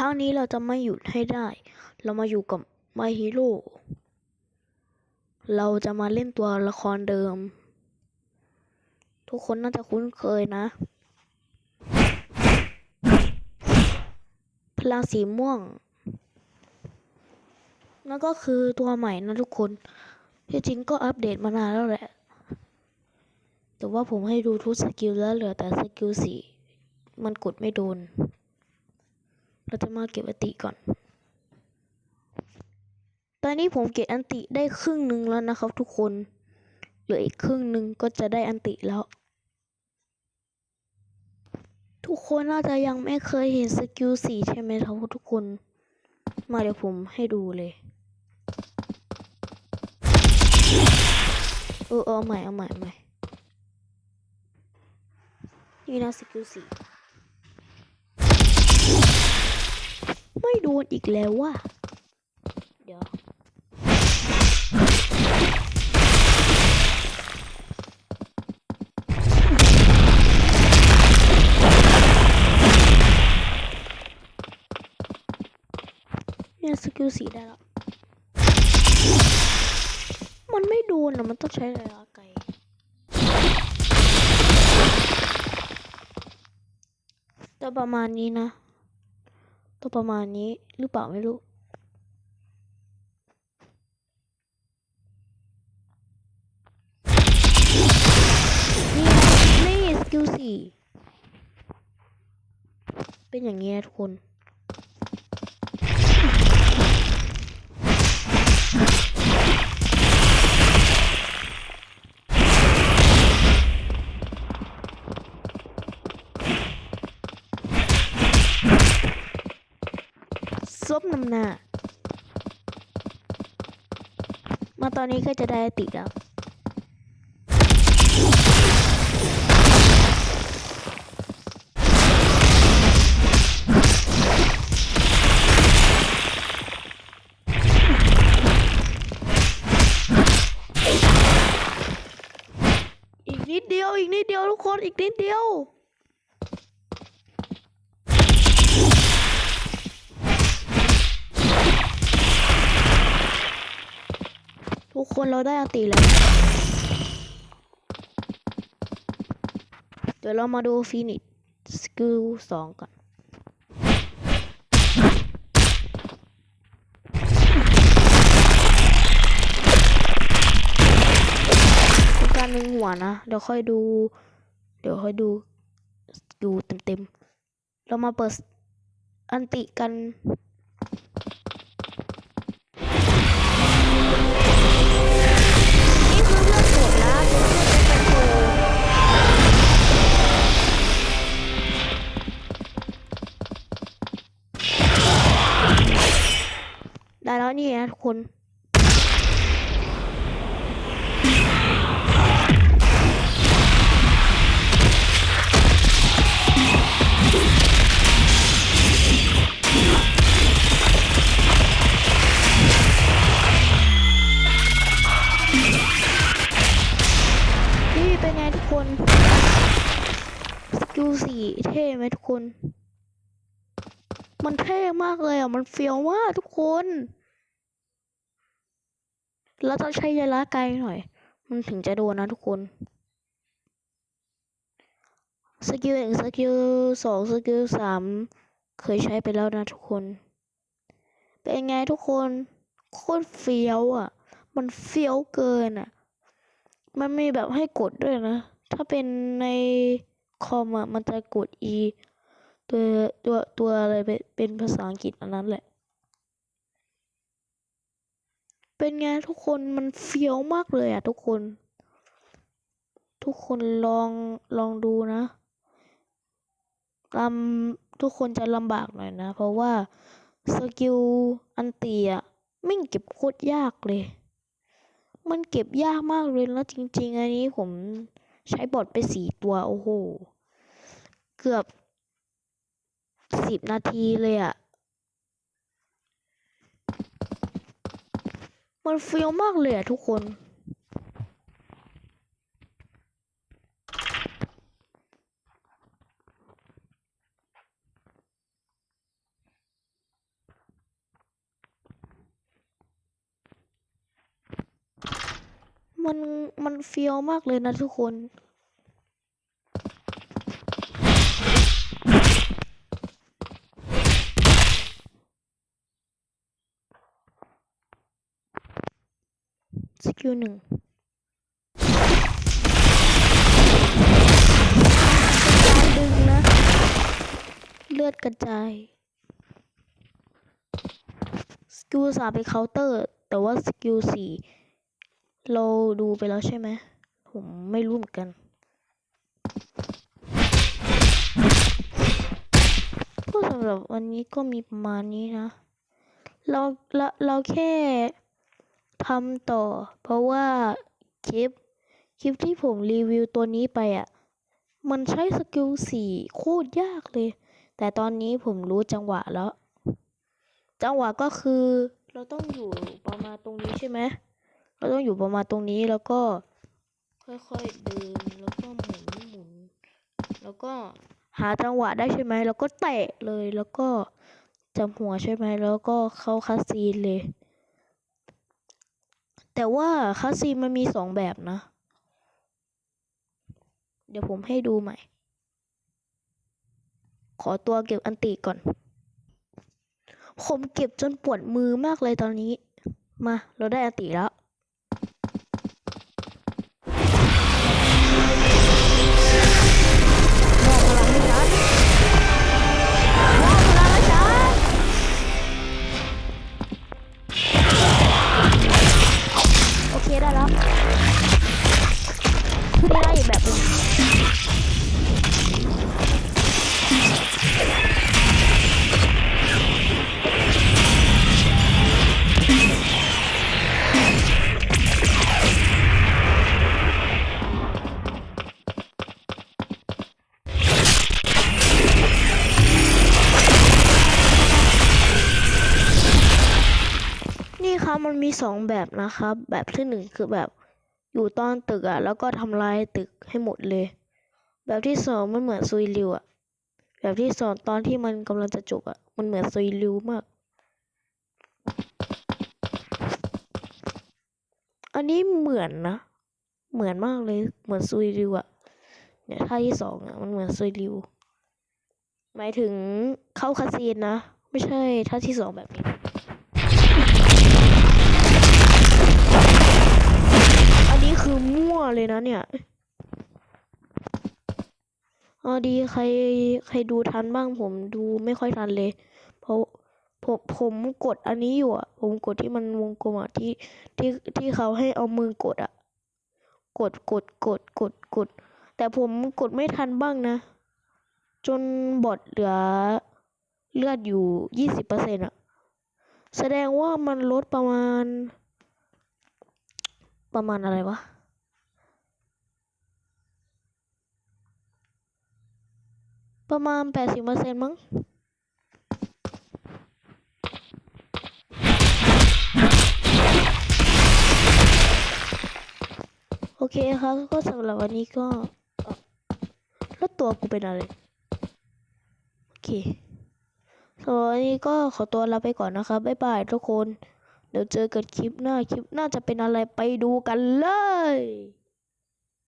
ครั้งนี้เราจะไม่หยุดให้ได้ เรามาอยู่กับ My Hero เราจะมาเล่นตัวละครเดิม ทุกคนน่าจะคุ้นเคยนะ พลังสีม่วง นั่นก็คือตัวใหม่นะทุกคน ที่จริงก็อัปเดตมานานแล้วแหละ แต่ว่าผมให้ดูทุกสกิลแล้วเหลือแต่สกิลสีมันกดไม่โดน เราจะมาเก็บอติก่อน ตอนนี้ผมเก็บอันติได้ครึ่งหนึ่งแล้วนะครับ ทุกคน เหลืออีกครึ่งหนึ่งก็จะได้อันติแล้ว ทุกคนน่าจะยังไม่เคยเห็นสกิลสีใช่ไหมครับทุกคน มาเดี๋ยวผมให้ดูเลยเออเอาใหม่เอาใหม่เอาใหม่นี่นะสกิลสี ไม่โดนอีกแล้วว่ะ เดี๋ยว เนี่ยสกิลสีได้แล้ว มันไม่โดนอะมันต้องใช้ระยะไกลตัวประมาณนี้นะ ตัวประมาณนี้หรือเปล่าไม่รู้ นี่นี่สกิลสี่เป็นอย่างนี้นะทุกคน ซ บนำหน้า มาตอนนี้ก็จะได้ติดแล้ว อีกนิดเดียว อีกนิดเดียวทุกคน อีกนิดเดียว ทุก คนเราได้อาติแล้ว เดี๋ยวเรามาดูฟินิชสกิลสองก่อนการหนึ่งหัวนะ เดี๋ยวค่อยดู เดี๋ยวค่อยดูสกิลเต็มๆ เรามาเปิดอันติกัน ได้แล้วนี่นะทุกคนนี่เป็นไงทุกคนสกิลสี่เท่ไหมทุกคน มันเท่มากเลยอะ มันเฟี้ยวมากทุกคน แล้วต้องใช้ระยะไกลหน่อย มันถึงจะโดนนะทุกคน สกิลหนึ่งสกิลสองสกิลสามเคยใช้ไปแล้วนะทุกคน เป็นไงทุกคน โคตรเฟี้ยวอะ มันเฟี้ยวเกินอะ มันมีแบบให้กดด้วยนะ ถ้าเป็นในคอมอะ มันจะกด e ตัวตัวตัวอะไรเป็นภาษาอังกฤษอันนั้นแหละ เป็นไงทุกคนมันเฟี้ยวมากเลยอะทุกคน ทุกคนลองลองดูนะลำทุกคนจะลำบากหน่อยนะ เพราะว่าสกิลอันตีอะไม่งเก็บโคตรยากเลย มันเก็บยากมากเลยแล้วจริง ๆ อันนี้ผมใช้บอทไปสี่ตัวโอ้โห เกือบสิบนาทีเลยอะ มันเฟี้ยวมากเลยอะทุกคน มันมันเฟี้ยวมากเลยนะทุกคน สกิลหนึ่งการดึงนะ เลือดกระจาย สกิลสามเป็นเคาน์เตอร์ แต่ว่าสกิลสี่เราดูไปแล้วใช่ไหม ผมไม่รู้เหมือนกันก็สำหรับวันนี้ก็มีประมาณนี้นะ เราเราเราแค่ ทำต่อ เพราะว่าคลิป คลิปที่ผมรีวิวตัวนี้ไปอะ มันใช้สกิลสี่โคตรยากเลย แต่ตอนนี้ผมรู้จังหวะแล้ว จังหวะก็คือเราต้องอยู่ประมาณตรงนี้ใช่ไหมเราต้องอยู่ประมาณตรงนี้แล้วก็ค่อยๆเดินแล้วก็หมุนหมุน แล้วก็หาจังหวะได้ใช่ไหมแล้วก็เตะเลยแล้วก็จับหัวใช่ไหมแล้วก็เข้าคาซีนเลย แต่ว่าคาซีนมันมีสองแบบนะ เดี๋ยวผมให้ดูใหม่ ขอตัวเก็บอันติก่อน ผมเก็บจนปวดมือมากเลยตอนนี้ มา เราได้อันติแล้ว มันมีสองแบบนะครับ แบบที่หนึ่งคือแบบอยู่ตอนตึกอะแล้วก็ทำลายตึกให้หมดเลย แบบที่สองมันเหมือนซุยริวอะแบบที่สองตอนที่มันกำลังจะจบอะมันเหมือนซุยริวมาก อันนี้เหมือนนะ เหมือนมากเลย เหมือนซุยริวอะเนี่ยท่าที่สองอะมันเหมือนซุยริว หมายถึงเข้าคาซีนนะ ไม่ใช่ท่าที่สองแบบนี้ คือมั่วเลยนะเนี่ยเอาดีใครใครดูทันบ้างผมดูไม่ค่อยทันเลย เพราะผมผมกดอันนี้อยู่อะ ผมกดที่มันวงกลมอะที่ที่ที่เขาให้เอามือกดอะ กดกดกดกดกด แต่ผมกดไม่ทันบ้างนะ จนบอดเหลือเลือดอยู่ยี่สิบเปอร์เซ็นต์อะ แสดงว่ามันลดประมาณ ประมาณอะไรวะประมาณแปดสิบเปอร์เซ็นต์มั้ง โอเคครับ ก็สำหรับวันนี้ก็ แล้วตัวกูเป็นอะไร โอเคสำหรับวันนี้ก็ขอตัวลาไปก่อนนะครับ บ๊ายบายทุกคน เดี๋ยวเจอกันคลิปหน้า คลิปหน้าจะเป็นอะไรไปดูกันเลย